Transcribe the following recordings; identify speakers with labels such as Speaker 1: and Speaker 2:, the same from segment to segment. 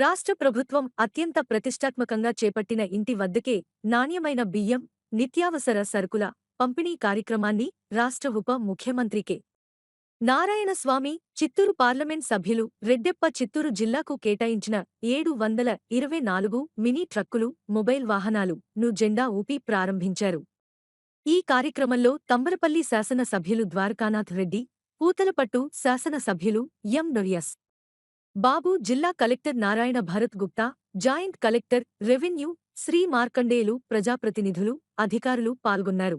Speaker 1: రాష్ట్ర ప్రభుత్వం అత్యంత ప్రతిష్టాత్మకంగా చేపట్టిన ఇంటి వద్దకే నాణ్యమైన బియ్యం నిత్యావసర సరుకుల పంపిణీ కార్యక్రమాన్ని రాష్ట్ర ఉప ముఖ్యమంత్రి కె నారాయణస్వామి చిత్తూరు పార్లమెంట్ సభ్యులు రెడ్డెప్ప చిత్తూరు జిల్లాకు కేటాయించిన ఏడు వందల ఇరవై నాలుగు మినీ ట్రక్కులు మొబైల్ వాహనాలు ను జెండా ఊపి ప్రారంభించారు. ఈ కార్యక్రమంలో తంబరపల్లి శాసన సభ్యులు ద్వారకానాథ్ రెడ్డి పూతలపట్టు శాసన సభ్యులు ఎం డొరియస్ బాబు జిల్లా collector Narayana Bharat Gupta joint collector revenue Shri Markandeyulu ప్రజాప్రతినిధులు అధికారులు పాల్గొన్నారు.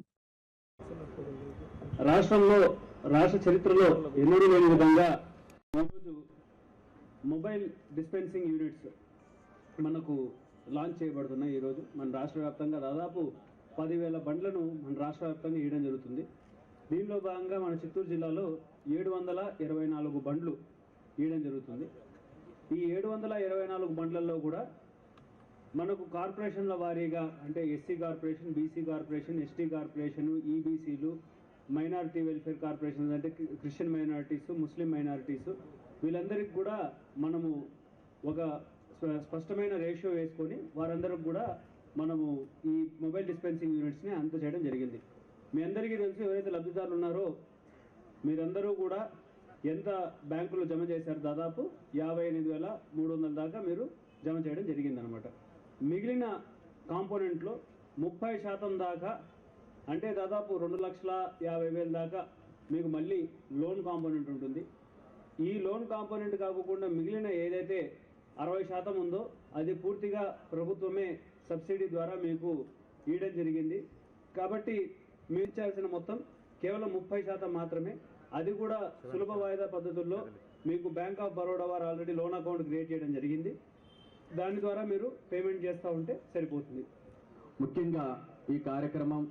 Speaker 2: రాష్ట్రంలో రాష్ట్ర చరిత్రలో ఎన్నడూ లేని విధంగా మొబైల్ డిస్పెన్సింగ్ యూనిట్స్ మనకు లాంచ్ చేయబడుతున్నాయి ఈరోజు. మన రాష్ట్ర వ్యాప్తంగా దాదాపు పదివేల బండ్లను మన రాష్ట్ర వ్యాప్తంగా ఇవ్వడం జరుగుతుంది. దీనిలో భాగంగా మన చిత్తూరు జిల్లాలో ఏడు వందల ఇరవై నాలుగు బండ్లు ఇవ్వడం జరుగుతుంది. ఈ ఏడు వందల ఇరవై నాలుగు బండ్లలో కూడా మనకు కార్పొరేషన్ల వారీగా అంటే SC corporation BC corporation ST corporation ఈబీసీలు minority welfare corporation అంటే క్రిస్టియన్ మైనారిటీస్ ముస్లిం మైనారిటీస్ వీళ్ళందరికీ కూడా మనము ఒక స్ప- స్పష్టమైన రేషియో వేసుకొని వారందరికి కూడా మనము ఈ మొబైల్ డిస్పెన్సింగ్ యూనిట్స్ని అందజేయడం జరిగింది. మీ అందరికీ తెలుసు ఎవరైతే లబ్ధిదారులు ఉన్నారో మీరందరూ కూడా ఎంత బ్యాంకులో జమ చేశారు దాదాపు యాభై ఎనిమిది వేల మూడు వందల దాకా మీరు జమ చేయడం జరిగిందనమాట. మిగిలిన కాంపోనెంట్లో ముప్పై శాతం దాకా అంటే దాదాపు రెండు లక్షల యాభై వేల దాకా మీకు మళ్ళీ లోన్ కాంపోనెంట్ ఉంటుంది. ఈ లోన్ కాంపోనెంట్ కాకుండా మిగిలిన ఏదైతే అరవై శాతం ఉందో అది పూర్తిగా ప్రభుత్వమే సబ్సిడీ ద్వారా మీకు ఇవ్వడం జరిగింది. కాబట్టి మీరు ఇచ్చాల్సిన మొత్తం కేవలం ముప్పై శాతం మాత్రమే అది కూడా సులభ వాయిదా పద్ధతుల్లో మీకు బ్యాంక్ ఆఫ్ బరోడా వారు ఆల్రెడీ లోన్ అకౌంట్ క్రియేట్ చేయడం జరిగింది. దాని ద్వారా మీరు పేమెంట్ చేస్తూ ఉంటే సరిపోతుంది.
Speaker 3: ముఖ్యంగా ఈ కార్యక్రమం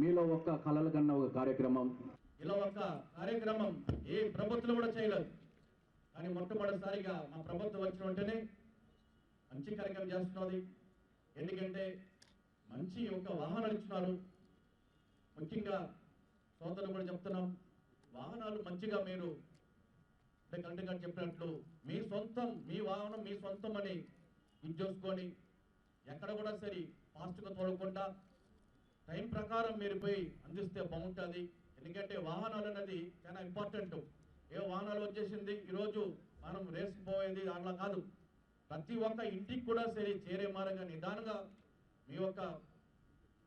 Speaker 3: మీలో ఒక్క కలలు కన్న ఒక కార్యక్రమం.
Speaker 4: ఇలా ఒక కార్యక్రమం ఏ ప్రభుత్వం కూడా చేయలేదు. కానీ మొట్టమొదటిసారిగా మా ప్రభుత్వం వచ్చిన వెంటనే మంచి కార్యక్రమం చేస్తున్నది. ఎందుకంటే మంచి ఒక వాహనాలు ఇచ్చినారు. ముఖ్యంగా సోదరులు కూడా చెప్తున్నాం వాహనాలు మంచిగా మీరు అంటే కలెక్టర్ గారు చెప్పినట్లు మీ సొంతం మీ వాహనం మీ సొంతం అని ఇది ఎక్కడ కూడా సరే ఫాస్ట్గా తోడకుండా టైం ప్రకారం మీరు పోయి అందిస్తే బాగుంటుంది. ఎందుకంటే వాహనాలు అనేది చాలా ఇంపార్టెంట్. ఏ వాహనాలు వచ్చేసింది ఈరోజు మనం రేస్ పోయేది అట్లా కాదు. ప్రతి ఒక్క ఇంటికి కూడా సరే చేరే మారంగా నిదానంగా మీ యొక్క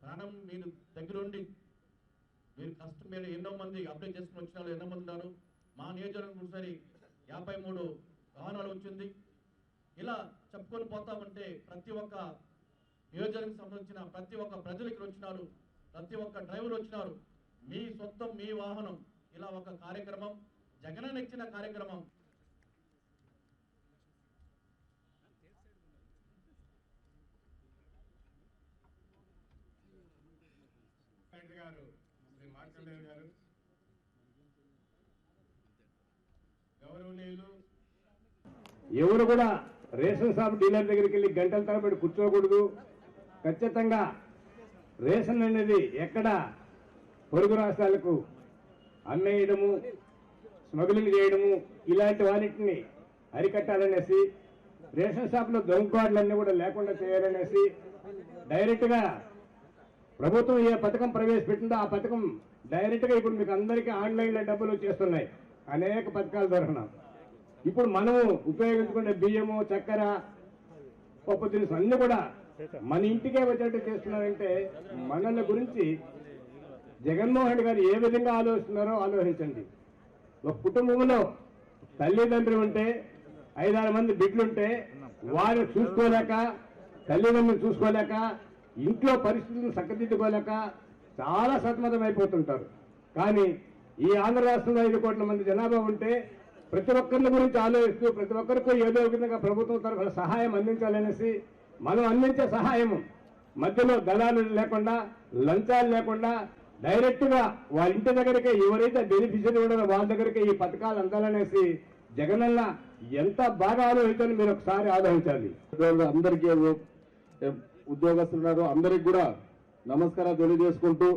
Speaker 4: ప్రాణం మీరు దగ్గరుండి మీరు కష్టం మీరు ఎన్నో మంది అప్లై చేసుకుని వచ్చిన వాళ్ళు ఎన్నో మంది ఉన్నారు. మా నియోజకవర్గం ఒకసారి యాభై మూడు వాహనాలు వచ్చింది. ఇలా చెప్పుకొని పోతామంటే ప్రతి ఒక్క నియోజకవర్గం సంబంధించిన ప్రతి ఒక్క ప్రజలు ఇక్కడ వచ్చినారు. ప్రతి ఒక్క డ్రైవర్ వచ్చినారు. మీ సొంతం మీ వాహనం ఇలా ఒక కార్యక్రమం. జగనన్న ఇచ్చిన కార్యక్రమం
Speaker 5: కలెక్టర్ గారు గారు. గౌరవనీయులు
Speaker 6: ఎవరు కూడా రేషన్ షాప్ డీలర్ దగ్గరికి వెళ్ళి గంటల తరబడి కూర్చోకూడదు. ఖచ్చితంగా రేషన్ అనేది ఎక్కడ పొరుగు రాష్ట్రాలకు అమ్మేయడము స్మగ్లింగ్ చేయడము ఇలాంటి వాటిని అరికట్టాలనేసి రేషన్ షాప్లో దొంగకాడులన్నీ కూడా లేకుండా చేయాలనేసి డైరెక్ట్గా ప్రభుత్వం ఏ పథకం ప్రవేశపెట్టిందో ఆ పథకం డైరెక్ట్గా ఇప్పుడు మీకు అందరికీ ఆన్లైన్లో డబ్బులు వచ్చేస్తున్నాయి. అనేక పథకాలు దొరకడం ఇప్పుడు మనము ఉపయోగించుకునే బియ్యము చక్కెర పప్పు దినుసు అన్ని కూడా మన ఇంటికే వచ్చేట్టు చేస్తున్నారంటే మనల గురించి జగన్మోహన్ గారు ఏ విధంగా ఆలోచిస్తున్నారో ఆలోచించండి. ఒక కుటుంబంలో తల్లిదండ్రులు ఉంటే ఐదారు మంది బిడ్లుంటే వారు చూసుకోలేక తల్లిదండ్రులు చూసుకోలేక ఇంట్లో పరిస్థితులను చక్కదిద్దుకోలేక చాలా సతమతం అయిపోతుంటారు కానీ ఈ ఆంధ్ర రాష్ట్రంలో ఐదు కోట్ల మంది జనాభా ఉంటే ప్రతి ఒక్కరిని గురించి ఆలోచిస్తూ ప్రతి ఒక్కరికి ఏదో ఒక విధంగా ప్రభుత్వం తరఫున సహాయం అందించాలనేసి మనం అందించే సహాయము. మధ్యలో దళాలు లేకుండా లంచాలు లేకుండా డైరెక్ట్గా వాళ్ళ ఇంటి దగ్గరికి ఎవరైతే బెనిఫిషియరీ ఉండదో వాళ్ళ దగ్గరికి ఈ పథకాలు అందాలనేసి జగనన్న ఎంత బాగా ఆలోచించాలని మీరు ఒకసారి ఆలోచించాలి.
Speaker 3: అందరికీ ఉద్యోగస్తులు ఉన్నారు. అందరికి కూడా నమస్కారాలు తెలియజేసుకుంటూ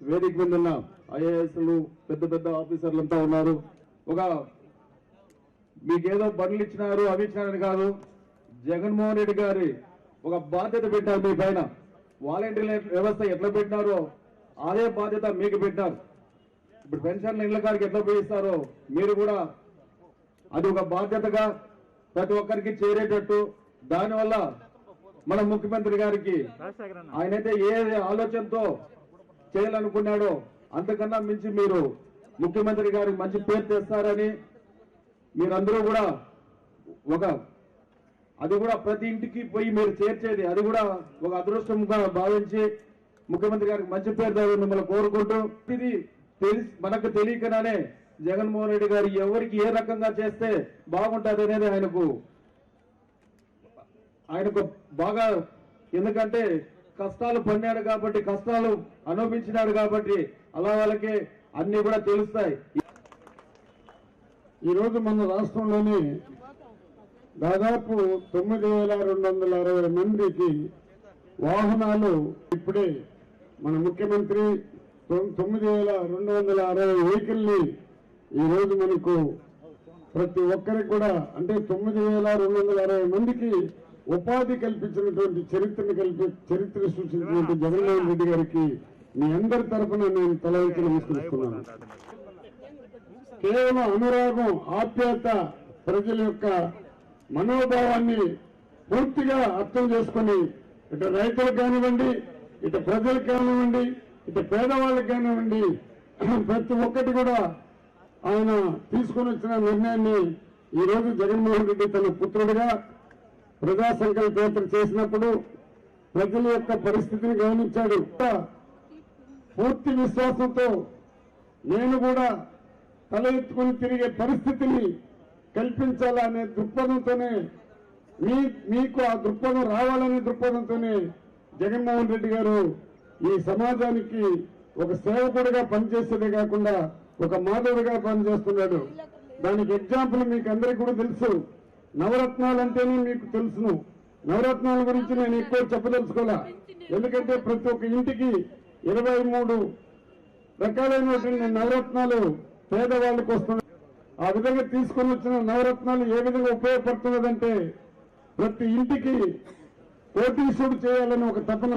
Speaker 3: వేదిక మీద ఉన్న ఐఏఎస్లు పెద్ద పెద్ద ఆఫీసర్లు అంతా ఉన్నారు. ఒక మీకేదో బండ్లు ఇచ్చినారు అవి ఇచ్చినారని కాదు. జగన్మోహన్ రెడ్డి గారి ఒక బాధ్యత పెట్టారు మీ పైన. వాలంటీర్ల వ్యవస్థ ఎట్లా పెట్టినారో అదే బాధ్యత మీకు పెట్టారు. ఇప్పుడు పెన్షన్లు ఇళ్ళకాడికి ఎట్లా ఉపయోగిస్తారో మీరు కూడా అది ఒక బాధ్యతగా ప్రతి ఒక్కరికి చేరేటట్టు దానివల్ల మన ముఖ్యమంత్రి గారికి ఆయనైతే ఏ ఆలోచనతో చేయాలనుకున్నాడో అంతకన్నా మించి మీరు ముఖ్యమంత్రి గారికి మంచి పేరు తెస్తారని మీరందరూ కూడా ఒక అది కూడా ప్రతి ఇంటికి పోయి మీరు చేర్చేది అది కూడా ఒక అదృష్టంగా భావించి ముఖ్యమంత్రి గారికి మంచి పేరు తేవాలని మిమ్మల్ని కోరుకుంటూ ఇది తెలిసి మనకు తెలియకనే జగన్మోహన్ రెడ్డి గారు ఎవరికి ఏ రకంగా చేస్తే బాగుంటుంది అనేది ఆయనకు ఆయనకు బాగా ఎందుకంటే కష్టాలు పడినాడు కాబట్టి కష్టాలు అనుభవించినాడు కాబట్టి అలా వాళ్ళకి అన్ని కూడా తెలుస్తాయి.
Speaker 7: ఈరోజు మన రాష్ట్రంలోని దాదాపు తొమ్మిది వేల రెండు వందల అరవై మందికి వాహనాలు ఇప్పుడే మన ముఖ్యమంత్రి తొమ్మిది వేల రెండు వందల అరవై వెహికల్ని ఈరోజు మనకు ప్రతి ఒక్కరికి కూడా అంటే తొమ్మిది వేల రెండు వందల అరవై మందికి ఉపాధి కల్పించినటువంటి చరిత్రను కల్పి చరిత్ర సూచించినటువంటి జగన్మోహన్ రెడ్డి గారికి మీ అందరి తరఫున నేను తలవంచి నమస్కరిస్తున్నాను కేవలం అనురాగం ఆప్యాయత ప్రజల యొక్క మనోభావాన్ని పూర్తిగా అర్థం చేసుకొని ఇటు రైతులకు కానివ్వండి ఇటు ప్రజలకు కానివ్వండి ఇటు పేదవాళ్ళకి కానివ్వండి ప్రతి ఒక్కటి కూడా ఆయన తీసుకొని వచ్చిన నిర్ణయాన్ని ఈ రోజు జగన్మోహన్ రెడ్డి తన పుత్రుడిగా ప్రజా సంకల్ప యాత్ర చేసినప్పుడు ప్రజల యొక్క పరిస్థితిని గమనించాడు. పూర్తి విశ్వాసంతో నేను కూడా తల ఎత్తుకుని తిరిగే పరిస్థితిని కల్పించాలనే దృక్పథంతోనే మీ మీకు ఆ దృక్పథం రావాలనే దృక్పథంతోనే జగన్మోహన్ రెడ్డి గారు ఈ సమాజానికి ఒక సేవకుడిగా పనిచేసేదే కాకుండా ఒక మాధవుడిగా పనిచేస్తున్నాడు. దానికి ఎగ్జాంపుల్ మీకు అందరికీ కూడా తెలుసు. నవరత్నాలు అంటేనే మీకు తెలుసును. నవరత్నాల గురించి నేను ఎక్కువ చెప్పదలుచుకోలే. ఎందుకంటే ప్రతి ఒక్క ఇంటికి ఇరవై మూడు రకాలైనటువంటి నవరత్నాలు పేదవాళ్ళకు వస్తున్నాయి. ఆ విధంగా తీసుకొని వచ్చిన నవరత్నాలు ఏ విధంగా ఉపయోగపడుతున్నదంటే ప్రతి ఇంటికి కోటీశ్వరుడు చేయాలని ఒక తపన.